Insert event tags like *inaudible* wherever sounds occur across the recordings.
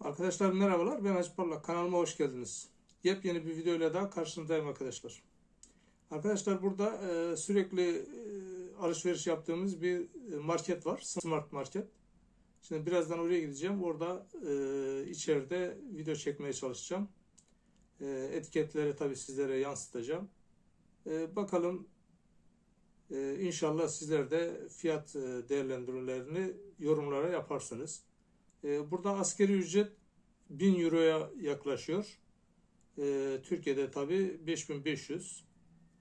Arkadaşlar merhabalar ben Hacı Parlak kanalıma hoş geldiniz. Yepyeni bir videoyla daha karşınızdayım arkadaşlar. Arkadaşlar burada e, sürekli e, alışveriş yaptığımız bir e, market var. Smart Market. Şimdi birazdan oraya gideceğim. Orada e, içeride video çekmeye çalışacağım. E, etiketleri tabii sizlere yansıtacağım. E, bakalım e, inşallah sizler de fiyat e, değerlendirmelerini yorumlara yaparsınız. E, burada askeri ücret 1000 euroya yaklaşıyor. E, Türkiye'de tabi 5500.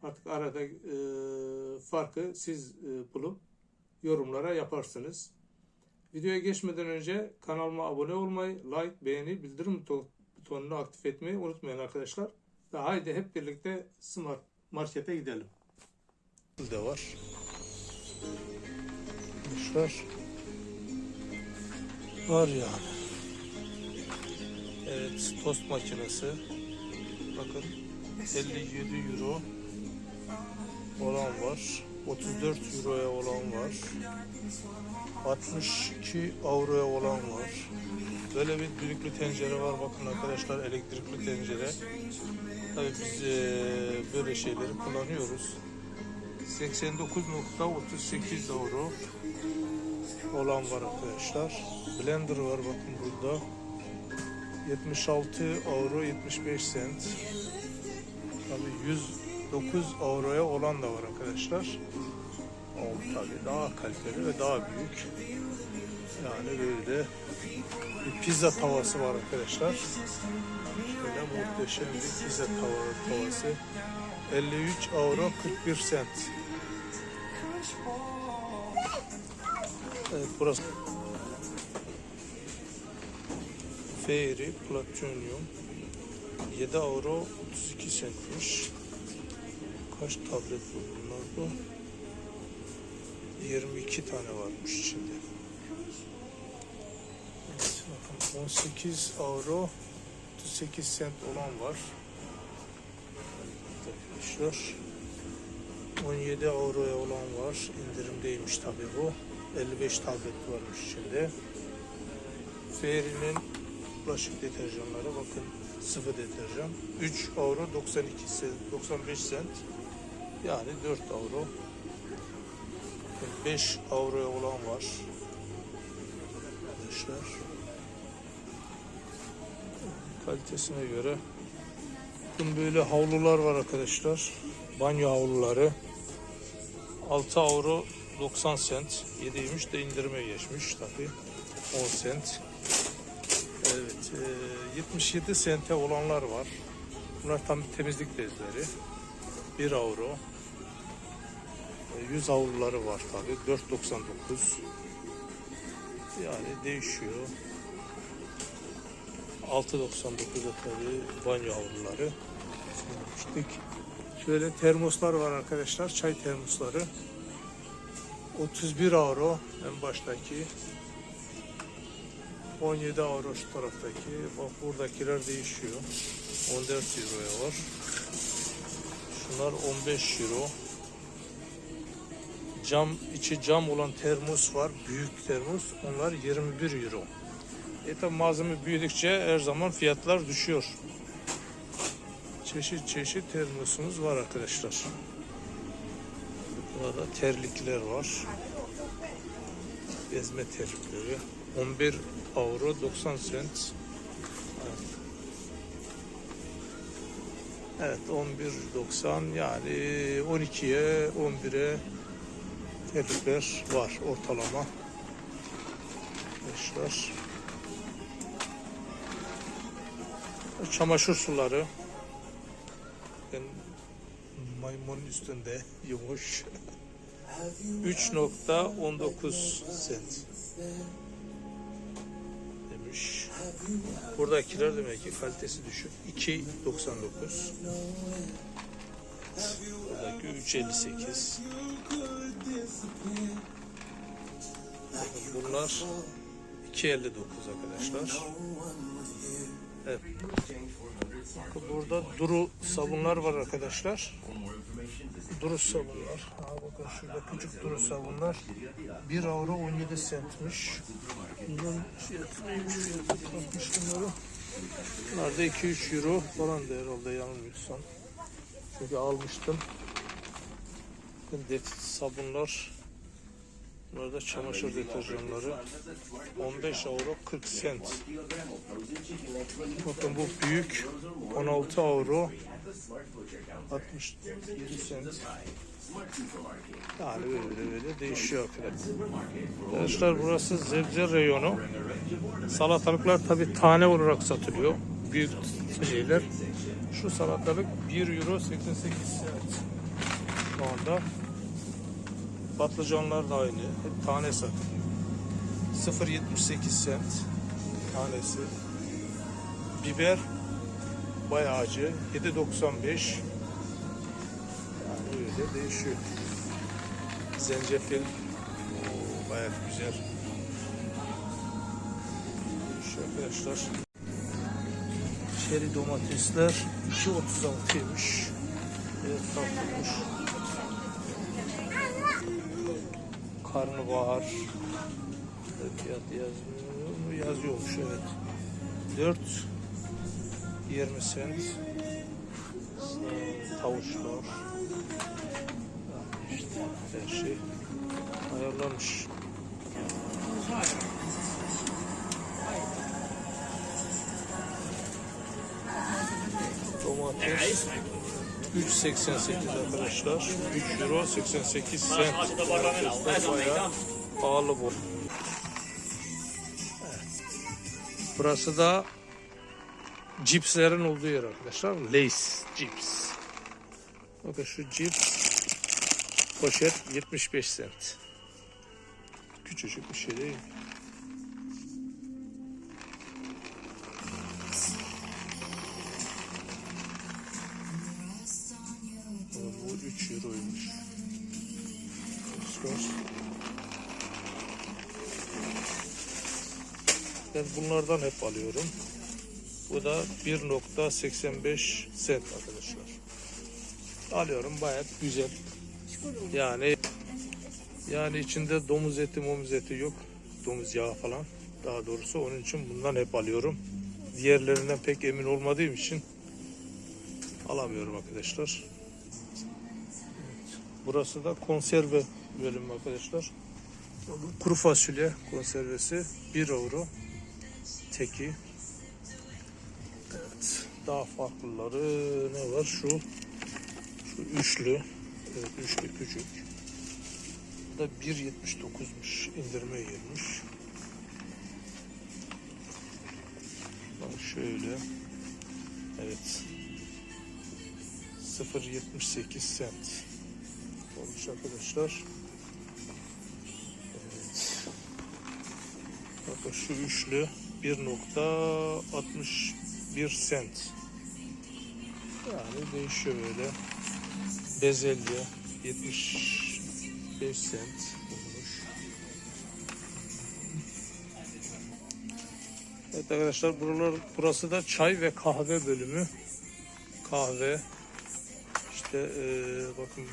Artık arada e, farkı siz e, bulup yorumlara yaparsınız. Videoya geçmeden önce kanalıma abone olmayı, like, beğeni, bildirim buto- butonunu aktif etmeyi unutmayın arkadaşlar. Ve haydi hep birlikte Smart Market'e gidelim. de var. Kuşlar var yani. Evet, tost makinesi. Bakın 57 euro olan var. 34 euroya olan var. 62 avroya olan var. Böyle bir düdüklü tencere var bakın arkadaşlar elektrikli tencere. Tabii biz eee, böyle şeyleri kullanıyoruz. 89.38 euro olan var arkadaşlar. Blender var bakın burada. 76 euro 75 cent. Tabii 109 euroya olan da var arkadaşlar. O tabii daha kaliteli ve daha büyük. Yani böyle bir pizza tavası var arkadaşlar. Şöyle muhteşem bir pizza tava- tavası. 53 euro 41 cent. Evet burası. Fairy Platinum 7 euro 32 centmiş. Kaç tablet bu bunlar bu? 22 tane varmış içinde. Evet, bakın 18 euro 38 cent olan var. Arkadaşlar 17 euroya olan var. İndirimdeymiş tabi bu. 55 tablet varmış içinde. Fairy'nin bulaşık deterjanları bakın sıvı deterjan. 3 euro 92 cent, 95 cent yani 4 euro 5 euroya olan var. Arkadaşlar. Kalitesine göre. Bakın böyle havlular var arkadaşlar. Banyo havluları. 6 euro 90 cent 7'ymiş de indirime geçmiş tabi 10 cent Evet, e, 77 sente olanlar var. Bunlar tam temizlik bezleri. 1 euro. E, 100 avluları var tabi. 4.99. Yani değişiyor. 6.99'da tabi banyo avluları. Söylemiştik. Şöyle termoslar var arkadaşlar. Çay termosları. 31 euro en baştaki. 17 euro şu taraftaki. Bak buradakiler değişiyor. 14 euroya var. Şunlar 15 euro. Cam içi cam olan termos var. Büyük termos. Onlar 21 euro. E tabi malzeme büyüdükçe her zaman fiyatlar düşüyor. Çeşit çeşit termosumuz var arkadaşlar. Burada terlikler var. Bezme terlikleri. 11 euro 90 cent. Evet 11.90 yani 12'ye 11'e terlikler var ortalama. Arkadaşlar. Çamaşır suları. Ben maymunun üstünde *laughs* yumuş. 3.19 cent demiş. Buradakiler demek ki kalitesi düşük. 2.99. Buradaki 3.58. Bakın Bunlar 2.59 arkadaşlar. Evet. Burada duru sabunlar var arkadaşlar. Duru sabunlar. Ha bakın şurada küçük duru sabunlar. 1 euro 17 centmiş. Bunların fiyatı neymiş? Kalkmış bunlar. Bunlar da 2-3 euro falan da herhalde yanılmıyorsam. Çünkü almıştım. Det sabunlar. Bunlar da çamaşır deterjanları. 15 euro 40 sent. Bakın bu büyük 16 euro 67 sent. Yani böyle böyle değişiyor arkadaşlar. Arkadaşlar burası zebze reyonu. Salatalıklar tabi tane olarak satılıyor. Büyük şeyler. Şu salatalık 1 euro 88 sent. Şu anda. Patlıcanlar da aynı. Hep tane satılıyor. 0.78 sent tanesi. Biber bayağı acı. 7.95 yani öyle değişiyor. Zencefil oo, bayağı güzel. Şu arkadaşlar. Çeri domatesler 2.36'ymış. Evet tatlıymış. Karnabahar. Fiyat yazmıyor mu? Yazıyormuş evet. 4 20 sent. Tavuşlar. Yani işte her şey ayarlanmış. Domates 3.88 arkadaşlar. 3 euro 88 sent. Bayağı pahalı bu. Burası da cipslerin olduğu yer arkadaşlar. Lays cips. Bakın şu cips poşet 75 sent. Küçücük bir şey değil. 3 euroymuş. Sos. Ben bunlardan hep alıyorum. Bu da 1.85 sent arkadaşlar. Alıyorum bayat güzel. Yani yani içinde domuz eti, momuz eti yok. Domuz yağı falan. Daha doğrusu onun için bundan hep alıyorum. Diğerlerinden pek emin olmadığım için alamıyorum arkadaşlar. Burası da konserve bölümü arkadaşlar. Kuru fasulye konservesi 1 euro teki. Evet. Daha farklıları ne var? Şu şu üçlü. Evet, üçlü küçük. Bu da 1.79'muş. indirime girmiş. Bak şöyle. Evet. 0.78 sent. Olmuş arkadaşlar. Evet. Bakın şu üçlü 1.61 sent. Yani değişiyor böyle. Bezelye 75 sent olmuş. Evet arkadaşlar buralar burası da çay ve kahve bölümü. Kahve işte eee, bakın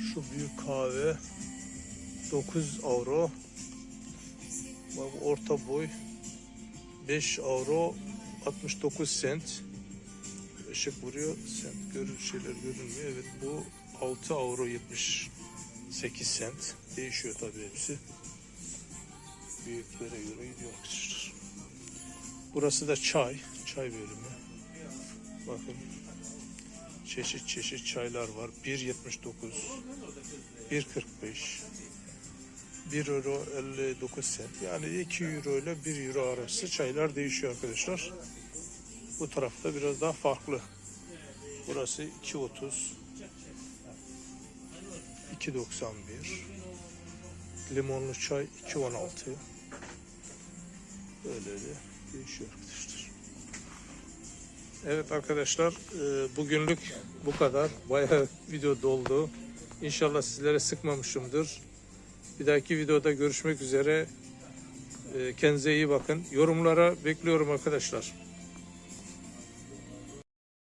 şu büyük kahve 9 euro. Bak orta boy 5 euro 69 sent. Işık vuruyor. Sent görür şeyler görünmüyor. Evet bu 6 euro 78 sent. Değişiyor tabii hepsi. Büyüklere göre gidiyor arkadaşlar. Burası da çay. Çay bölümü. Bakın. Çeşit çeşit çaylar var. 1.79 1.45 1 euro 59 sent. Yani 2 euro ile 1 euro arası çaylar değişiyor arkadaşlar. Bu tarafta biraz daha farklı. Burası 2.30 2.91 Limonlu çay 2.16 Böyle de değişiyor arkadaşlar. Evet arkadaşlar e, bugünlük bu kadar. Bayağı *laughs* video doldu. İnşallah sizlere sıkmamışımdır. Bir dahaki videoda görüşmek üzere. E, Kendinize iyi bakın. Yorumlara bekliyorum arkadaşlar.